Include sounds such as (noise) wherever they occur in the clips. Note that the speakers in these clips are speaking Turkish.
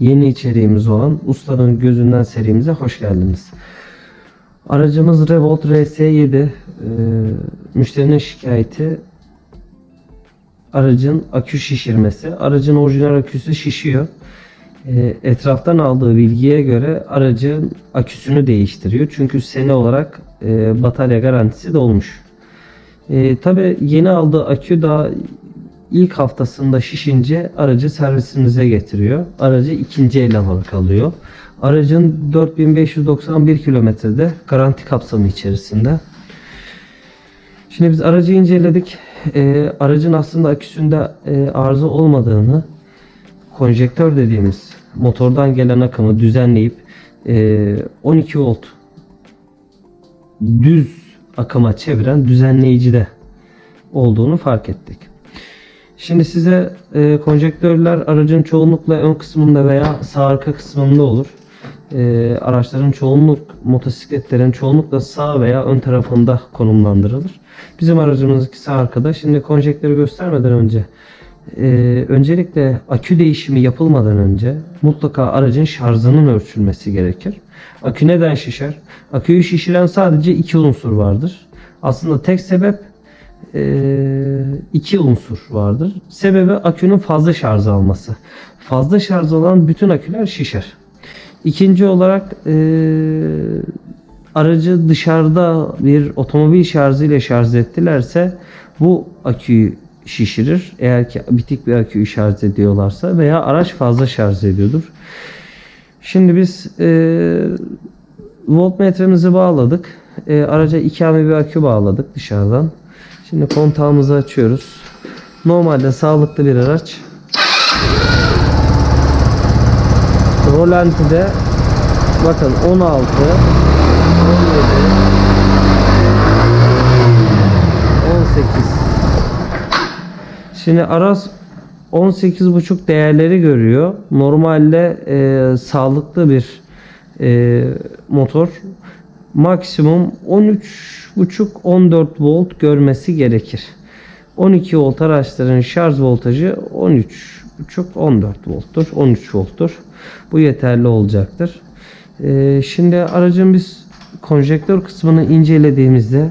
yeni içeriğimiz olan Ustanın Gözünden serimize hoş geldiniz. Aracımız Revolt RS7. Ee, müşterinin şikayeti aracın akü şişirmesi. Aracın orijinal aküsü şişiyor. Ee, etraftan aldığı bilgiye göre aracın aküsünü değiştiriyor. Çünkü sene olarak e, batarya garantisi dolmuş. E, Tabi yeni aldığı akü daha ilk haftasında şişince aracı servisimize getiriyor. Aracı ikinci el alarak alıyor. Aracın 4591 kilometrede garanti kapsamı içerisinde. Şimdi biz aracı inceledik. E, aracın aslında aküsünde e, arıza olmadığını konjektör dediğimiz motordan gelen akımı düzenleyip e, 12 volt düz akıma çeviren düzenleyicide olduğunu fark ettik. Şimdi size e, konjektörler aracın çoğunlukla ön kısmında veya sağ arka kısmında olur. E, araçların çoğunluk, motosikletlerin çoğunlukla sağ veya ön tarafında konumlandırılır. Bizim aracımızdaki sağ arkada. Şimdi konjektörü göstermeden önce e, öncelikle akü değişimi yapılmadan önce mutlaka aracın şarjının ölçülmesi gerekir. Akü neden şişer? Aküyü şişiren sadece iki unsur vardır. Aslında tek sebep iki unsur vardır. Sebebi akünün fazla şarj alması. Fazla şarj olan bütün aküler şişer. İkinci olarak e, aracı dışarıda bir otomobil şarjı ile şarj ettilerse bu aküyü şişirir. Eğer ki bitik bir aküyü şarj ediyorlarsa veya araç fazla şarj ediyordur. Şimdi biz e, voltmetremizi bağladık. E, araca 2 amper bir akü bağladık dışarıdan. Şimdi kontağımızı açıyoruz. Normalde sağlıklı bir araç. Rolantide bakın 16 17 18 Şimdi Aras 18.5 değerleri görüyor. Normalde e, sağlıklı bir e, motor maksimum 13.5-14 volt görmesi gerekir. 12 volt araçların şarj voltajı 13.5-14 volttur. 13 volttur. Bu yeterli olacaktır. E, şimdi aracın biz konjektör kısmını incelediğimizde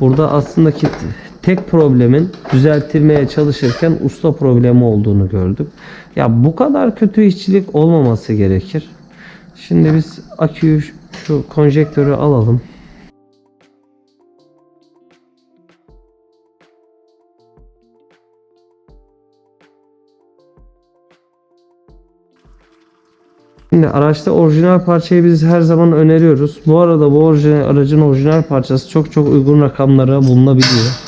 burada aslında ki tek problemin düzeltilmeye çalışırken usta problemi olduğunu gördük. Ya bu kadar kötü işçilik olmaması gerekir. Şimdi biz aküyü şu konjektörü alalım. Şimdi araçta orijinal parçayı biz her zaman öneriyoruz. Bu arada bu orijinal, aracın orijinal parçası çok çok uygun rakamlara bulunabiliyor.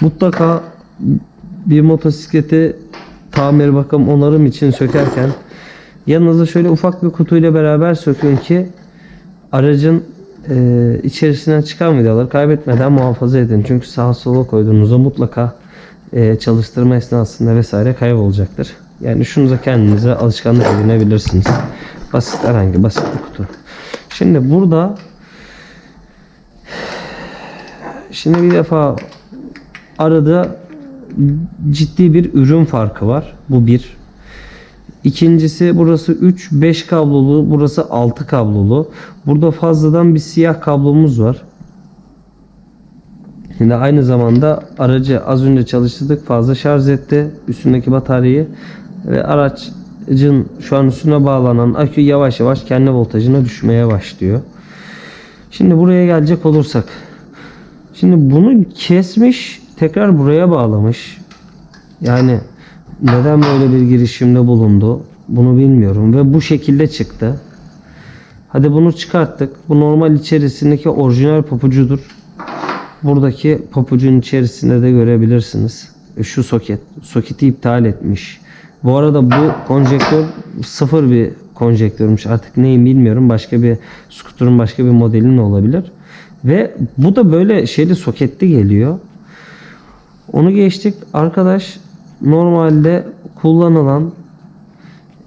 Mutlaka bir motosikleti tamir bakım onarım için sökerken yanınıza şöyle ufak bir kutuyla beraber sökün ki aracın e, içerisinden çıkan vidaları kaybetmeden muhafaza edin. Çünkü sağa sola koyduğunuzda mutlaka e, çalıştırma esnasında vesaire kaybolacaktır. Yani şunuza kendinize alışkanlık edinebilirsiniz. Basit herhangi basit bir kutu. Şimdi burada şimdi bir defa arada ciddi bir ürün farkı var. Bu bir. İkincisi burası 3 5 kablolu, burası 6 kablolu. Burada fazladan bir siyah kablomuz var. Şimdi aynı zamanda aracı az önce çalıştırdık fazla şarj etti üstündeki bataryayı ve aracın şu an üstüne bağlanan akü yavaş yavaş kendi voltajına düşmeye başlıyor. Şimdi buraya gelecek olursak şimdi bunu kesmiş tekrar buraya bağlamış. Yani neden böyle bir girişimde bulundu bunu bilmiyorum ve bu şekilde çıktı. Hadi bunu çıkarttık. Bu normal içerisindeki orijinal papucudur. Buradaki papucun içerisinde de görebilirsiniz. E, Şu soket. Soketi iptal etmiş. Bu arada bu konjektör sıfır bir konjektörmüş. Artık neyim bilmiyorum. Başka bir skuterın başka bir modelinin olabilir. Ve bu da böyle şeyli soketli geliyor. Onu geçtik. Arkadaş normalde kullanılan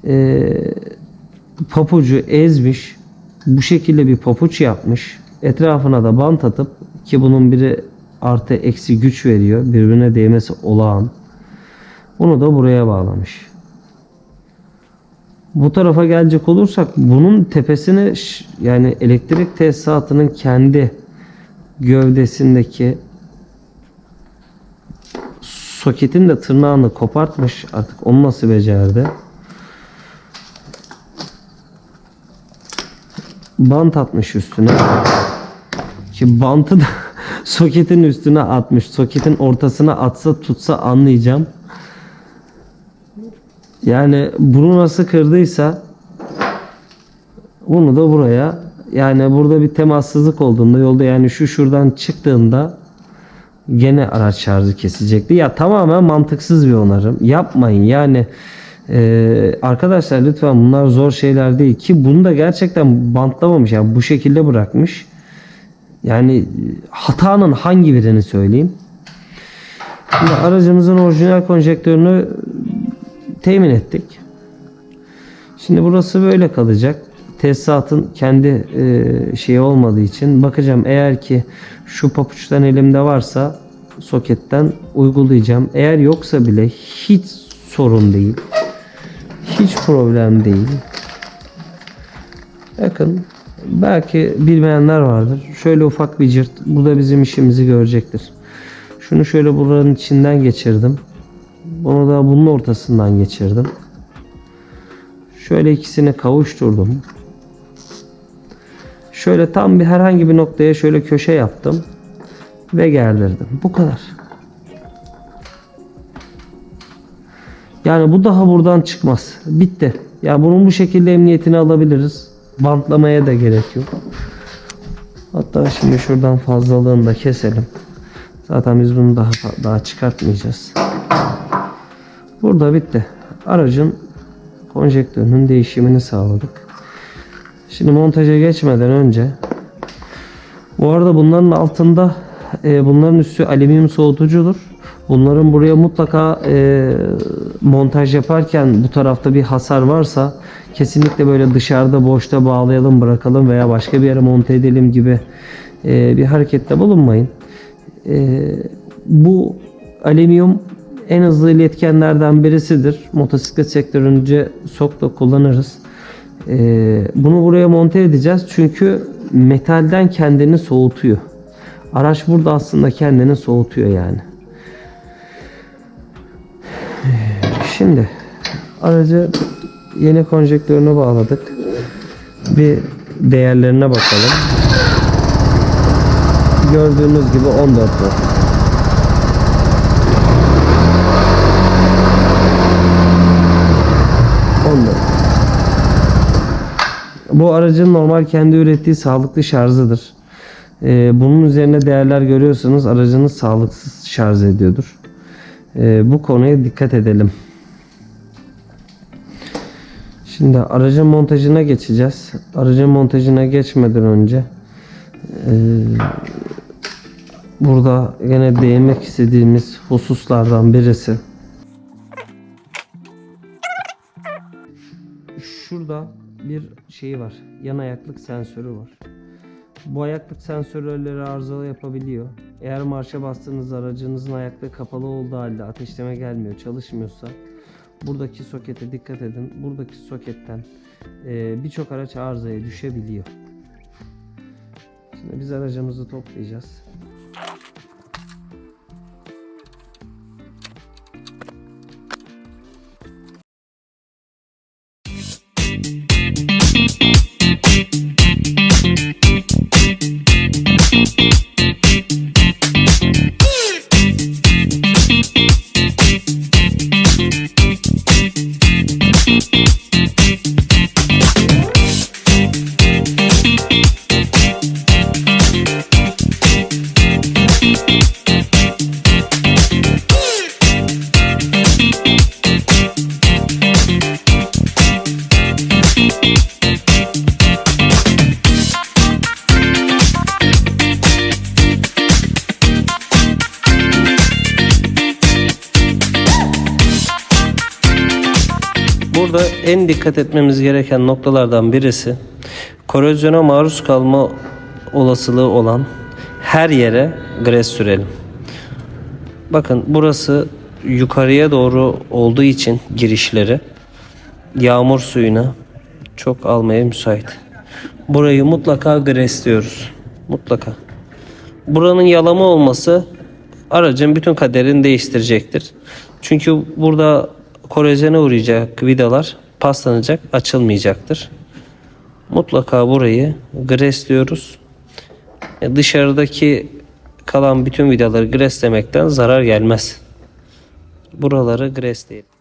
e, papucu ezmiş. Bu şekilde bir papuç yapmış. Etrafına da bant atıp ki bunun biri artı eksi güç veriyor. Birbirine değmesi olağan. Bunu da buraya bağlamış. Bu tarafa gelecek olursak bunun tepesine ş- yani elektrik tesisatının kendi gövdesindeki soketin de tırnağını kopartmış. Artık onu nasıl becerdi? Bant atmış üstüne. Ki bantı da (laughs) soketin üstüne atmış. Soketin ortasına atsa tutsa anlayacağım. Yani bunu nasıl kırdıysa bunu da buraya yani burada bir temassızlık olduğunda yolda yani şu şuradan çıktığında gene araç şarjı kesecekti. Ya tamamen mantıksız bir onarım. Yapmayın yani e, arkadaşlar lütfen bunlar zor şeyler değil ki bunu da gerçekten bantlamamış yani bu şekilde bırakmış. Yani e, hatanın hangi birini söyleyeyim? Şimdi aracımızın orijinal konjektörünü temin ettik. Şimdi burası böyle kalacak. Tesisatın kendi e, şeyi olmadığı için bakacağım eğer ki şu papuçtan elimde varsa soketten uygulayacağım. Eğer yoksa bile hiç sorun değil. Hiç problem değil. Bakın belki bilmeyenler vardır. Şöyle ufak bir cırt. Bu da bizim işimizi görecektir. Şunu şöyle buranın içinden geçirdim. Bunu da bunun ortasından geçirdim. Şöyle ikisini kavuşturdum. Şöyle tam bir herhangi bir noktaya şöyle köşe yaptım ve gerdirdim. Bu kadar. Yani bu daha buradan çıkmaz. Bitti. Ya bunun bu şekilde emniyetini alabiliriz. Bantlamaya da gerek yok. Hatta şimdi şuradan fazlalığını da keselim. Zaten biz bunu daha daha çıkartmayacağız. Burada bitti. Aracın konjektörünün değişimini sağladık. Şimdi montaja geçmeden önce bu arada bunların altında e, bunların üstü alüminyum soğutucudur. Bunların buraya mutlaka e, montaj yaparken bu tarafta bir hasar varsa kesinlikle böyle dışarıda boşta bağlayalım bırakalım veya başka bir yere monte edelim gibi e, bir harekette bulunmayın. E, bu alüminyum en hızlı iletkenlerden birisidir. Motosiklet sektörünce çok da kullanırız. Ee, bunu buraya monte edeceğiz çünkü metalden kendini soğutuyor. Araç burada aslında kendini soğutuyor yani. Şimdi aracı yeni konjektörüne bağladık. Bir değerlerine bakalım. Gördüğünüz gibi 14 volt. Ondan. Bu aracın normal kendi ürettiği sağlıklı şarjıdır. Ee, bunun üzerine değerler görüyorsanız aracınız sağlıksız şarj ediyordur. Ee, bu konuya dikkat edelim. Şimdi aracın montajına geçeceğiz. Aracın montajına geçmeden önce e, burada yine değinmek istediğimiz hususlardan birisi şurada bir şey var. Yan ayaklık sensörü var. Bu ayaklık sensörleri arızalı yapabiliyor. Eğer marşa bastığınız aracınızın ayaklığı kapalı olduğu halde ateşleme gelmiyor, çalışmıyorsa buradaki sokete dikkat edin. Buradaki soketten e, birçok araç arızaya düşebiliyor. Şimdi biz aracımızı toplayacağız. Burada en dikkat etmemiz gereken noktalardan birisi korozyona maruz kalma olasılığı olan her yere gres sürelim. Bakın burası yukarıya doğru olduğu için girişleri yağmur suyuna çok almaya müsait. Burayı mutlaka gresliyoruz. Mutlaka. Buranın yalama olması aracın bütün kaderini değiştirecektir. Çünkü burada korozyona uğrayacak vidalar paslanacak, açılmayacaktır. Mutlaka burayı gresliyoruz. E, Dışarıdaki kalan bütün vidaları greslemekten zarar gelmez. Buraları gresleyelim.